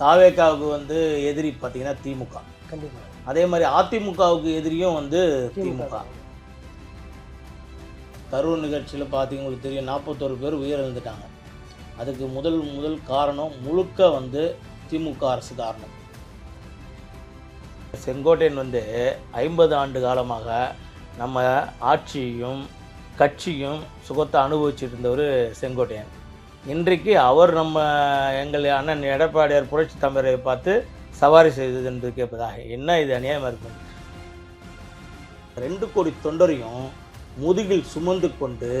தாவேக்காவுக்கு வந்து எதிரி பார்த்தீங்கன்னா திமுக. கண்டிப்பா. அதே மாதிரி அதிமுகவுக்கு எதிரியும் வந்து திமுக. திமுக. கரூர் நிகழ்ச்சியில் பார்த்தீங்க உங்களுக்கு தெரியும் நாற்பத்தோரு பேர் உயிரிழந்துட்டாங்க. அதுக்கு முதல் முதல் காரணம் முழுக்க வந்து திமுக அரசு காரணம். செங்கோட்டையன் வந்து ஐம்பது ஆண்டு காலமாக நம்ம ஆட்சியும் கட்சியும் சுகத்தை அனுபவிச்சுட்டு இருந்தவர் செங்கோட்டையன். இன்றைக்கு அவர் நம்ம எங்கள் அண்ணன் எடப்பாடியார் புரட்சி தமிழரை பார்த்து சவாரி செய்தது என்று கேட்பதாக. என்ன இது அநியாயமாக இருக்கும் ரெண்டு கோடி தொண்டரையும் முதுகில் சுமந்து கொண்டு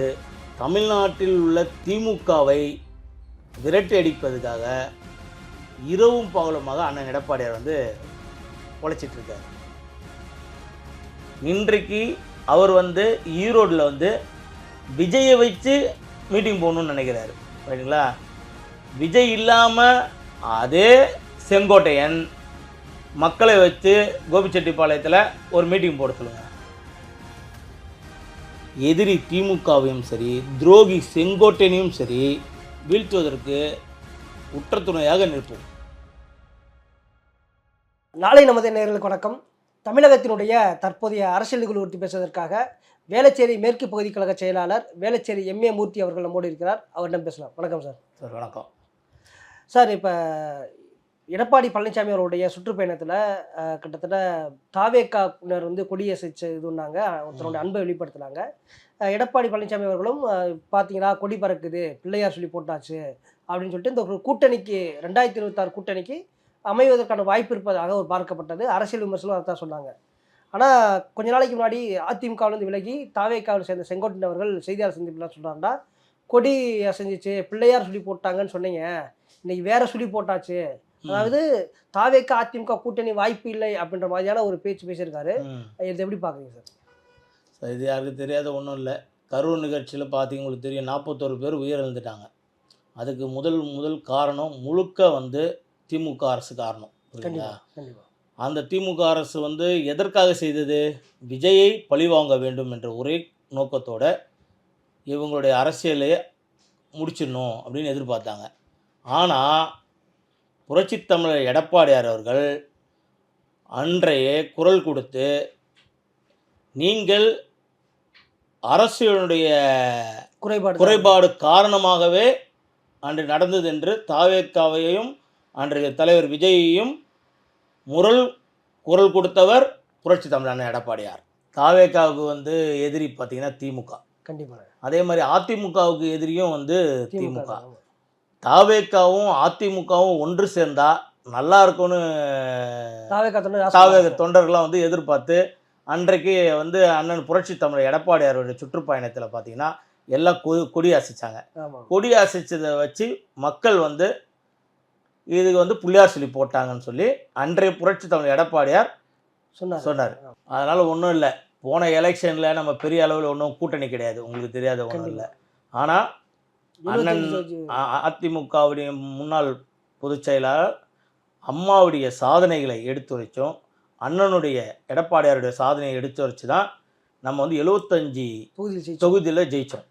தமிழ்நாட்டில் உள்ள திமுகவை விரட்டி அடிப்பதுக்காக இரவும் பகலுமாக அண்ணன் எடப்பாடியார் வந்து உழைச்சிட்டு இருக்கார். இன்றைக்கு அவர் வந்து ஈரோடில் வந்து விஜயை வச்சு மீட்டிங் போகணும்னு நினைக்கிறாரு. ரைட்டுங்களா விஜய் இல்லாமல் அதே செங்கோட்டையன் மக்களை வச்சு கோபிச்செட்டிப்பாளையத்தில் ஒரு மீட்டிங் போட சொல்லுங்கள் எதிரி திமுகவையும் சரி துரோகி செங்கோட்டையனையும் சரி வீழ்த்துவதற்கு உற்றத்துணையாக நிற்போம். நாளை நமது நேயர்களுக்கு வணக்கம். தமிழகத்தினுடைய தற்போதைய அரசியல் நிகழ்வு குறித்து பேசுவதற்காக வேளச்சேரி மேற்கு பகுதி கழக செயலாளர் வேளச்சேரி எம்ஏ மூர்த்தி அவர்கள் நம்மோடு இருக்கிறார். அவரிடம் பேசலாம். வணக்கம் சார். சார் வணக்கம். சார் இப்போ எடப்பாடி பழனிசாமி அவருடைய சுற்றுப்பயணத்தில் கிட்டத்தட்ட தாவேக்காவினர் வந்து கொடியசைச்சு இதுனாங்க ஒருத்தருடைய அன்பை வெளிப்படுத்தினாங்க. எடப்பாடி பழனிசாமி அவர்களும் பார்த்தீங்கன்னா கொடி பறக்குது பிள்ளையார் சொல்லி போட்டாச்சு அப்படின்னு சொல்லிட்டு இந்த ஒரு கூட்டணிக்கு ரெண்டாயிரத்தி இருபத்தாறு கூட்டணிக்கு அமைவதற்கான வாய்ப்பு இருப்பதாக ஒரு பார்க்கப்பட்டது. அரசியல் விமர்சனம் அதான் சொன்னாங்க. ஆனால் கொஞ்ச நாளைக்கு முன்னாடி அதிமுகவிலிருந்து விலகி தாவேக்காவில் சேர்ந்த செங்கோட்டன் அவர்கள் செய்தியாளர் சந்திப்பில் சொல்கிறாங்கன்னா கொடி அசைஞ்சிச்சு பிள்ளையார் சொல்லி போட்டாங்கன்னு சொன்னீங்க. இன்னைக்கு வேற சொல்லி போட்டாச்சு. அதாவது தாவேக்கா அதிமுக கூட்டணி வாய்ப்பு இல்லை அப்படின்ற மாதிரியான ஒரு பேச்சு பேசியிருக்காரு. இது எப்படி பார்க்குறீங்க சார்? சார் இது யாருக்கு தெரியாத ஒன்றும் இல்லை. கரூர் நிகழ்ச்சியில் பார்த்தீங்க உங்களுக்கு தெரியும் நாற்பத்தோரு பேர் உயிரிழந்துட்டாங்க. அதுக்கு முதல் முதல் காரணம் முழுக்க வந்து திமுக அரசு காரணம். புரியுதுங்களா கண்டிப்பா கண்டிப்பா. அந்த திமுக அரசு வந்து எதற்காக செய்தது? விஜயை பழிவாங்க வேண்டும் என்ற ஒரே நோக்கத்தோட இவங்களுடைய அரசியலை முடிச்சிடணும் அப்படின்னு எதிர்பார்த்தாங்க. ஆனால் புரட்சித் தமிழர் எடப்பாடியார் அவர்கள் அன்றைய குரல் கொடுத்து நீங்கள் அரசியலுடைய குறைபாடு குறைபாடு காரணமாகவே அன்று நடந்தது என்று தாவேக்காவையும் அன்றைய தலைவர் விஜயையும் முரல் குரல் கொடுத்தவர் புரட்சி தமிழான எடப்பாடியார். தாவேக்காவுக்கு வந்து எதிரி பார்த்தீங்கன்னா திமுக. கண்டிப்பா. அதே மாதிரி அதிமுகவுக்கு எதிரியும் வந்து திமுக. தாவேக்காவும் அதிமுகவும் ஒன்று சேர்ந்தா நல்லா இருக்கும்னு தாவேக தொண்டர்கள்லாம் வந்து எதிர்பார்த்து அன்றைக்கு வந்து அண்ணன் புரட்சி தமிழர் எடப்பாடியாருடைய சுற்றுப்பயணத்தில் பார்த்தீங்கன்னா எல்லாம் கொ கொடி அசைச்சாங்க. கொடி அசைச்சதை வச்சு மக்கள் வந்து இதுக்கு வந்து புள்ளியார் சொல்லி போட்டாங்கன்னு சொல்லி அன்றைய புரட்சி தமிழ் எடப்பாடியார் சொன்னார். சொன்னார். அதனால் ஒன்றும் இல்லை. போன எலெக்ஷனில் நம்ம பெரிய அளவில் ஒன்றும் கூட்டணி கிடையாது. உங்களுக்கு தெரியாத ஒன்றும் இல்லை. ஆனால் அண்ணன் அதிமுகவுடைய முன்னாள் பொதுச் செயலாளர் அம்மாவுடைய சாதனைகளை எடுத்துரைச்சோம் அண்ணனுடைய எடப்பாடியாருடைய சாதனையை எடுத்துரைச்சு தான் நம்ம வந்து எழுபத்தஞ்சி. தொகுதியில் ஜெயித்தோம்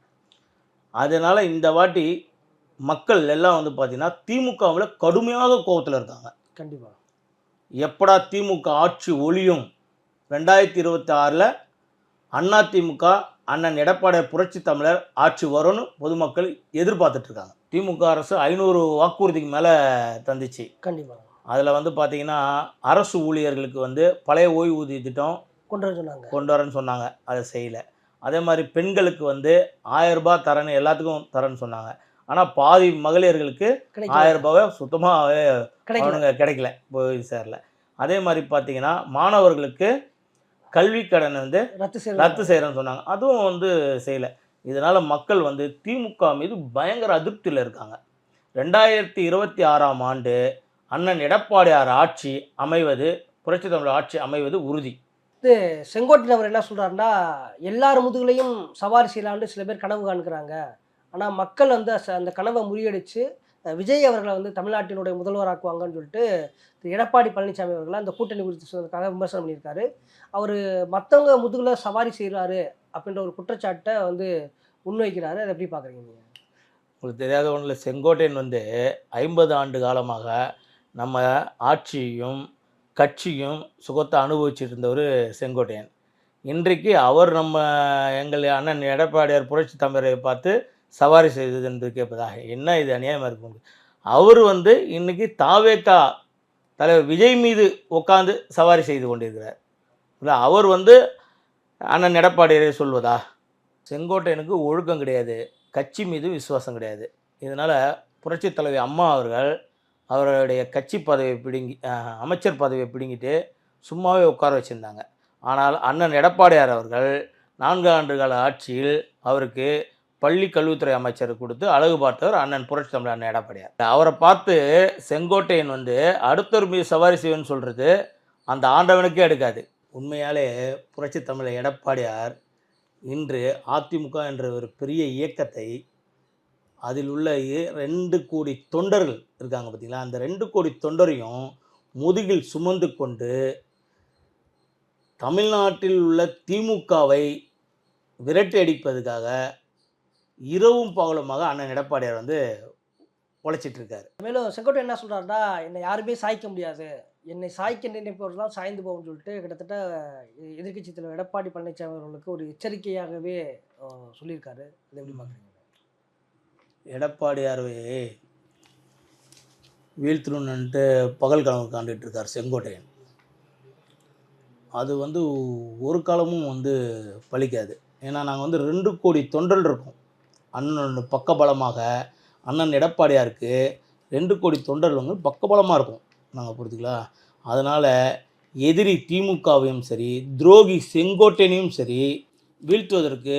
அதனால் இந்த வாட்டி மக்கள் எல்லாம் வந்து பார்த்திங்கன்னா திமுகவில் கடுமையாக கோபத்தில் இருக்காங்க. கண்டிப்பா. எப்படா திமுக ஆட்சி ஒளியும் ரெண்டாயிரத்தி இருபத்தி ஆறில் அண்ணா திமுக அண்ணன் எடப்பாடி புரட்சி தமிழர் ஆட்சி வரும்னு பொதுமக்கள் எதிர்பார்த்துட்டு இருக்காங்க. திமுக அரசு ஐநூறு வாக்குறுதிக்கு மேலே தந்துச்சு. கண்டிப்பா. அதில் வந்து பார்த்திங்கன்னா அரசு ஊழியர்களுக்கு வந்து பழைய ஓய்வூதிய திட்டம் கொண்டு வர சொன்னாங்க. கொண்டு வரேன்னு சொன்னாங்க. அதை செய்யலை. அதே மாதிரி பெண்களுக்கு வந்து ஆயிரம் ரூபாய் தரேன்னு எல்லாத்துக்கும் தரேன்னு சொன்னாங்க. ஆனால் பாதி மகளிர்களுக்கு ஆயிரம் ரூபாவை சுத்தமாக கிடைக்கல. அவனுங்க கிடைக்கல போய் சேரல. அதே மாதிரி பார்த்தீங்கன்னா மாணவர்களுக்கு கல்வி கடன் வந்து ரத்து செய்ய ரத்து செய்கிறேன்னு சொன்னாங்க. அதுவும் வந்து செய்யலை. இதனால் மக்கள் வந்து திமுக மீது பயங்கர அதிருப்தியில் இருக்காங்க. ரெண்டாயிரத்தி இருபத்தி ஆறாம் ஆண்டு அண்ணன் எடப்பாடியார் ஆட்சி அமைவது புரட்சி தமிழர் ஆட்சி அமைவது உறுதி. செங்கோட்டையன் அவர் என்ன சொல்றாருன்னா எல்லார் முதுகுலையும் சவாரி செய்யலாம்னு சில பேர் கனவு காண்கிறாங்க. ஆனால் மக்கள் வந்து அந்த கனவை முறியடித்து விஜய் அவர்களை வந்து தமிழ்நாட்டினுடைய முதல்வராக்குவாங்கன்னு சொல்லிட்டு திரு எடப்பாடி பழனிசாமி அவர்களை அந்த கூட்டணி குறித்து சொன்னதுக்காக விமர்சனம் பண்ணியிருக்காரு. அவர் மற்றவங்க முதுகில் சவாரி செய்கிறாரு அப்படின்ற ஒரு குற்றச்சாட்டை வந்து முன்வைக்கிறாரு. அதை எப்படி பார்க்குறீங்க நீங்கள் உங்களுக்கு தெரியாத ஒன்றில் செங்கோட்டையன் வந்து ஐம்பது ஆண்டு காலமாக நம்ம ஆட்சியும் கட்சியும் சுகத்தை அனுபவிச்சுட்டு இருந்தவர் செங்கோட்டையன். இன்றைக்கு அவர் நம்ம எங்கள் அண்ணன் எடப்பாடியார் புரட்சி தமிழரை பார்த்து சவாரி செய்தது என்று கேட்பதாக என்ன இது அநியாயமாக இருக்கும் அவர் வந்து இன்றைக்கி தாவேக்கா தலைவர் விஜய் மீது உட்காந்து சவாரி செய்து கொண்டிருக்கிறார். இல்லை அவர் வந்து அண்ணன் எடப்பாடியரை சொல்வதா? செங்கோட்டையனுக்கு ஒழுக்கம் கிடையாது. கட்சி மீது விசுவாசம் கிடையாது. இதனால் புரட்சித் தலைவி அம்மா அவர்கள் அவருடைய கட்சி பதவியை பிடுங்கி அமைச்சர் பதவியை பிடுங்கிட்டு சும்மாவே உட்கார வச்சுருந்தாங்க. ஆனால் அண்ணன் எடப்பாடியார் அவர்கள் நான்கு ஆண்டுகால ஆட்சியில் அவருக்கு பள்ளி கல்வித்துறை அமைச்சர் கொடுத்து அழகு பார்த்தவர் அண்ணன் புரட்சி தமிழர் அண்ணன் எடப்பாடியார். அவரை பார்த்து செங்கோட்டையன் வந்து அடுத்தவர் மீது சவாரி செய்வேன்னு சொல்கிறது அந்த ஆண்டவனுக்கே எடுக்காது. உண்மையாலே புரட்சி தமிழர் எடப்பாடியார் இன்று அதிமுக என்ற ஒரு பெரிய இயக்கத்தை அதில் உள்ள ரெண்டு கோடி தொண்டர்கள் இருக்காங்க பார்த்தீங்களா அந்த ரெண்டு கோடி தொண்டரையும் முதுகில் சுமந்து கொண்டு தமிழ்நாட்டில் உள்ள திமுகவை விரட்டி அடிப்பதுக்காக இரவும் பகலுமாக அண்ணன் எடப்பாடியார் வந்து உழைச்சிட்டு இருக்காரு மேலும் செங்கோட்டை என்ன சொல்றாருன்னா என்னை யாருமே சாய்க்க முடியாது. என்னை சாய்க்க நினைப்பவர்கள் சாய்ந்து போகும்னு சொல்லிட்டு கிட்டத்தட்ட எதிர்க்கட்சி தலைவர் எடப்பாடி பழனிசாமி அவர்களுக்கு ஒரு எச்சரிக்கையாகவே சொல்லியிருக்காரு. அதை எப்படி பார்க்குறீங்க? எடப்பாடியார்வே வீழ்த்தணுன்னுட்டு பகல் கனவு காண்டுட்டு இருக்கார் செங்கோட்டையன். அது வந்து ஒரு காலமும் வந்து பலிக்காது ஏன்னா நாங்கள் வந்து ரெண்டு கோடி தொண்டர்கள் இருக்கோம். அண்ணன் பக்கபலமாக அண்ணன் எடப்பாடியாருக்கு ரெண்டு கோடி தொண்டர்கள் வந்து பக்கபலமாக இருக்கும். நாங்கள் புரிஞ்சுங்களா அதனால் எதிரி திமுகவையும் சரி துரோகி செங்கோட்டையனையும் சரி வீழ்த்துவதற்கு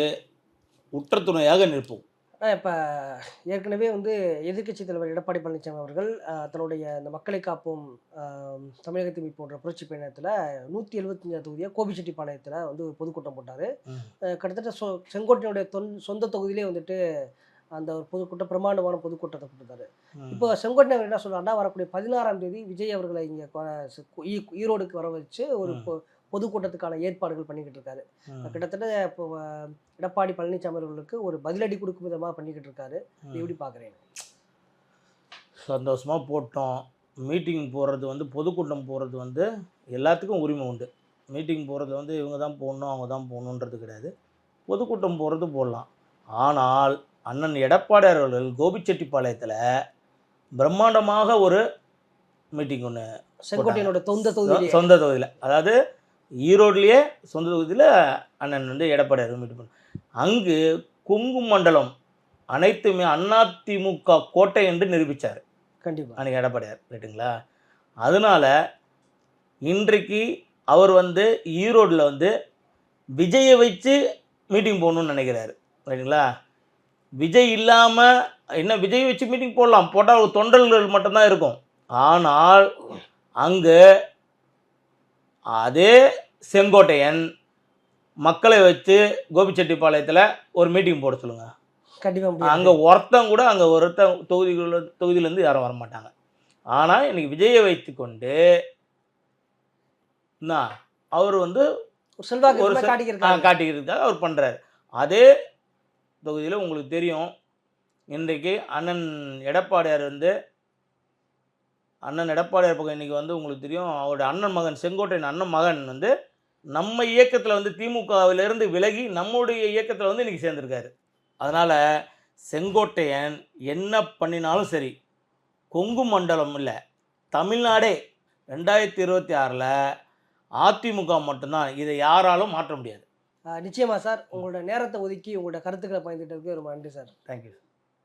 உற்ற துணையாக நிற்போம். ஆனால் இப்போ ஏற்கனவே வந்து எதிர்க்கட்சி தலைவர் எடப்பாடி பழனிசாமி அவர்கள் தன்னுடைய இந்த மக்களை காப்போம் தமிழகத்தை மீட்போன்ற புரட்சி பயணத்தில் நூற்றி எழுபத்தஞ்சாவது தொகுதியாக கோபிச்செட்டிப்பாளையத்தில் வந்து ஒரு பொதுக்கூட்டம் போட்டார். கிட்டத்தட்ட சொ செங்கோட்டையினுடைய தொன் சொந்த தொகுதியிலே வந்துட்டு அந்த ஒரு பொதுக்கூட்டம் பிரமாண்டமான பொதுக்கூட்டத்தை கொடுத்தாரு. இப்போ செங்கோட்டை என்ன சொல்றாருன்னா வரக்கூடிய பதினாறாம் தேதி விஜய் அவர்களை இங்கே ஈரோடுக்கு வர வச்சு ஒரு பொதுக்கூட்டத்துக்கான ஏற்பாடுகள் பண்ணிக்கிட்டு இருக்காரு. கிட்டத்தட்ட இப்போ எடப்பாடி பழனிசாமி அவர்களுக்கு ஒரு பதிலடி கொடுக்கும் விதமாக பண்ணிக்கிட்டு இருக்காரு. எப்படி பார்க்குறேன் சந்தோஷமாக போட்டோம். மீட்டிங் போகிறது வந்து பொதுக்கூட்டம் போகிறது வந்து எல்லாத்துக்கும் உரிமை உண்டு. மீட்டிங் போகிறது வந்து இவங்க தான் போடணும் அவங்க தான் போகணுன்றது கிடையாது. பொதுக்கூட்டம் போகிறது போடலாம். ஆனால் அண்ணன் எடப்பாடியார் அவர்கள் கோபிச்செட்டிப்பாளையத்தில் பிரம்மாண்டமாக ஒரு மீட்டிங் ஒன்று செங்கோட்டையனோட தொந்த தொகுதியிலே. சொந்த தொகுதியில். அதாவது ஈரோட்லேயே சொந்த தொகுதியில் அண்ணன் வந்து எடப்பாடியார் மீட் பண்ண அங்கு கொங்கு மண்டலம் அனைத்துமே அதிமுக கோட்டை என்று நிரூபித்தார் கண்டிப்பா. அன்றைக்கி எடப்பாடியார் ரைட்டுங்களா அதனால் இன்றைக்கு அவர் வந்து ஈரோட்டில் வந்து விஜயை வச்சு மீட்டிங் போகணும்னு நினைக்கிறாரு. ரைட்டுங்களா விஜய் இல்லாமல் என்ன விஜய் வச்சு மீட்டிங் போடலாம். போட்டால் ஒரு தொண்டர்கள் மட்டும்தான் இருக்கும். ஆனால் அங்கு அதே செங்கோட்டையன். மக்களை வச்சு கோபிச்செட்டிப்பாளையத்தில் ஒரு மீட்டிங் போட சொல்லுங்கள் கண்டிப்பா முடியாது. அங்கே ஒருத்தன் கூட அங்கே ஒருத்தன் தொகுதிகள தொகுதியிலேருந்து யாரும் வர மாட்டாங்க. ஆனால் இன்னைக்கு விஜயை வைத்துக்கொண்டு என்ன அவர் வந்து செல்வாக்கு ஒரு காட்டிக்கிறதுக்காக அவர் பண்ணுறாரு அதே தொகுதியில் உங்களுக்கு தெரியும் இன்றைக்கு அண்ணன் எடப்பாடியார் வந்து அண்ணன் எடப்பாடியார் பக்கம் இன்றைக்கி வந்து உங்களுக்கு தெரியும் அவருடைய அண்ணன் மகன் செங்கோட்டையன் அண்ணன் மகன் வந்து நம்ம இயக்கத்தில் வந்து திமுகவிலிருந்து விலகி நம்முடைய இயக்கத்தில் வந்து இன்றைக்கி சேர்ந்துருக்காரு. அதனால் செங்கோட்டையன் என்ன பண்ணினாலும் சரி கொங்கு மண்டலம் இல்லை தமிழ்நாடே ரெண்டாயிரத்தி இருபத்தி ஆறில் அதிமுக மட்டும்தான் இதை யாராலும் மாற்ற முடியாது. நிச்சயமா சார். உங்களோட நேரத்தை ஒதுக்கி உங்களோட கருத்துக்களை பயந்துட்டதுக்கு ரொம்ப நன்றி சார். தேங்க்யூ